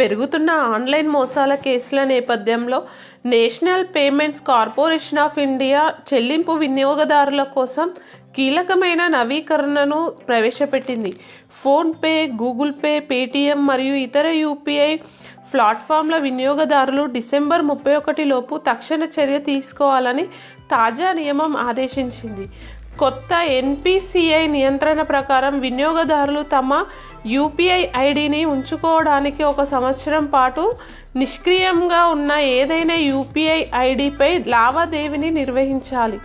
పెరుగుతున్న ఆన్లైన్ మోసాల కేసుల నేపథ్యంలో National Payments Corporation of India చెల్లింపు వినియోగదారుల కోసం కీలకమైన నవీకరణను ప్రవేశపెట్టింది. ఫోన్పే గూగుల్ పే పేటీఎం మరియు ఇతర యూపీఐ ప్లాట్ఫామ్ల వినియోగదారులు డిసెంబర్ ముప్పై ఒకటి లోపు తక్షణ చర్య తీసుకోవాలని తాజా నియమం ఆదేశించింది. కొత్త ఎన్పిసిఐ నియంత్రణ ప్రకారం వినియోగదారులు తమ యూపీఐ ఐడిని ఉంచుకోవడానికి ఒక సంవత్సరం పాటు నిష్క్రియంగా ఉన్న ఏదైనా యూపీఐ ఐడిపై లావాదేవీని నిర్వహించాలి.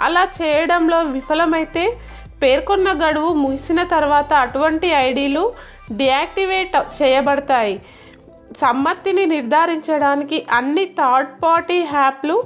అలా చేయడంలో విఫలమైతే పేర్కొన్న గడువు ముగిసిన తర్వాత అటువంటి ఐడీలు డియాక్టివేట్ చేయబడతాయి. సమ్మతిని నిర్ధారించడానికి అన్ని థర్డ్ పార్టీ యాప్లు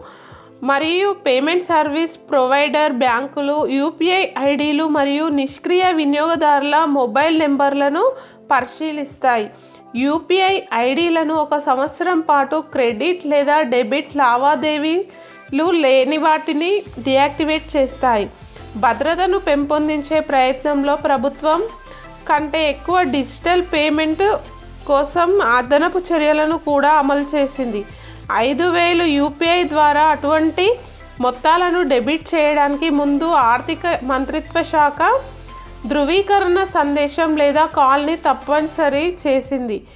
మరియు పేమెంట్ సర్వీస్ ప్రొవైడర్ బ్యాంకులు యూపీఐ ఐడీలు మరియు నిష్క్రియ వినియోగదారుల మొబైల్ నెంబర్లను పరిశీలిస్తాయి. యూపీఐ ఐడీలను ఒక సంవత్సరం పాటు క్రెడిట్ లేదా డెబిట్ లావాదేవీలు లేని వాటిని డియాక్టివేట్ చేస్తాయి. భద్రతను పెంపొందించే ప్రయత్నంలో ప్రభుత్వం కంటే ఎక్కువ డిజిటల్ పేమెంట్ కోసం అదనపు చర్యలను కూడా అమలు చేసింది. ఐదు వేలు యూపీఐ ద్వారా అటువంటి మొత్తాలను డెబిట్ చేయడానికి ముందు ఆర్థిక మంత్రిత్వ శాఖ ధృవీకరణ సందేశం లేదా కాల్ని తప్పనిసరి చేసింది.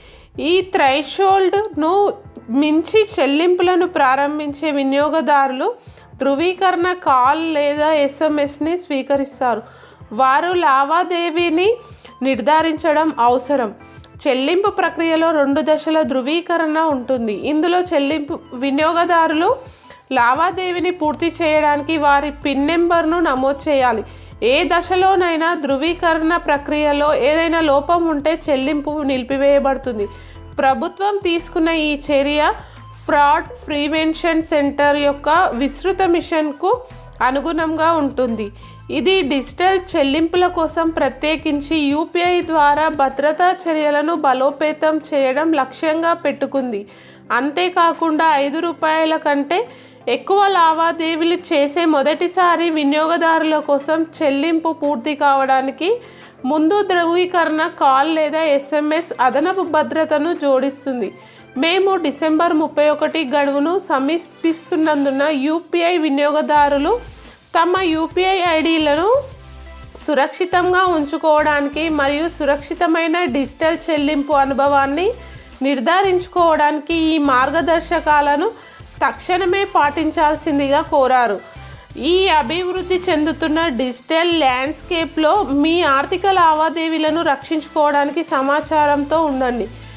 ఈ థ్రైషోల్డ్ను మించి చెల్లింపులను ప్రారంభించే వినియోగదారులు ధృవీకరణ కాల్ లేదా ఎస్ఎంఎస్ని స్వీకరిస్తారు. వారు లావాదేవీని నిర్ధారించడం అవసరం. చెల్లింపు ప్రక్రియలో రెండు దశల ధృవీకరణ ఉంటుంది. ఇందులో చెల్లింపు వినియోగదారులు లావాదేవీని పూర్తి చేయడానికి వారి పిన్ నెంబర్ను నమోదు చేయాలి. ఏ దశలోనైనా ధృవీకరణ ప్రక్రియలో ఏదైనా లోపం ఉంటే చెల్లింపు నిలిపివేయబడుతుంది. ప్రభుత్వం తీసుకున్న ఈ చర్య ఫ్రాడ్ ప్రివెన్షన్ సెంటర్ యొక్క విస్తృత మిషన్కు అనుగుణంగా ఉంటుంది. ఇది డిజిటల్ చెల్లింపుల కోసం ప్రత్యేకించి యూపీఐ ద్వారా భద్రతా చర్యలను బలోపేతం చేయడం లక్ష్యంగా పెట్టుకుంది. అంతేకాకుండా ఐదు రూపాయల కంటే ఎక్కువ లావాదేవీలు చేసే మొదటిసారి వినియోగదారుల కోసం చెల్లింపు పూర్తి కావడానికి ముందు ధృవీకరణ కాల్ లేదా ఎస్ఎంఎస్ అదనపు భద్రతను జోడిస్తుంది. మేము డిసెంబర్ ముప్పై ఒకటి గడువును సమీపిస్తున్నందున యూపీఐ వినియోగదారులు తమ యూపీఐ ఐడీలను సురక్షితంగా ఉంచుకోవడానికి మరియు సురక్షితమైన డిజిటల్ చెల్లింపు అనుభవాన్ని నిర్ధారించుకోవడానికి ఈ మార్గదర్శకాలను తక్షణమే పాటించాల్సిందిగా కోరారు. ఈ అభివృద్ధి చెందుతున్న డిజిటల్ ల్యాండ్స్కేప్లో మీ ఆర్థిక లావాదేవీలను రక్షించుకోవడానికి సమాచారంతో ఉండండి.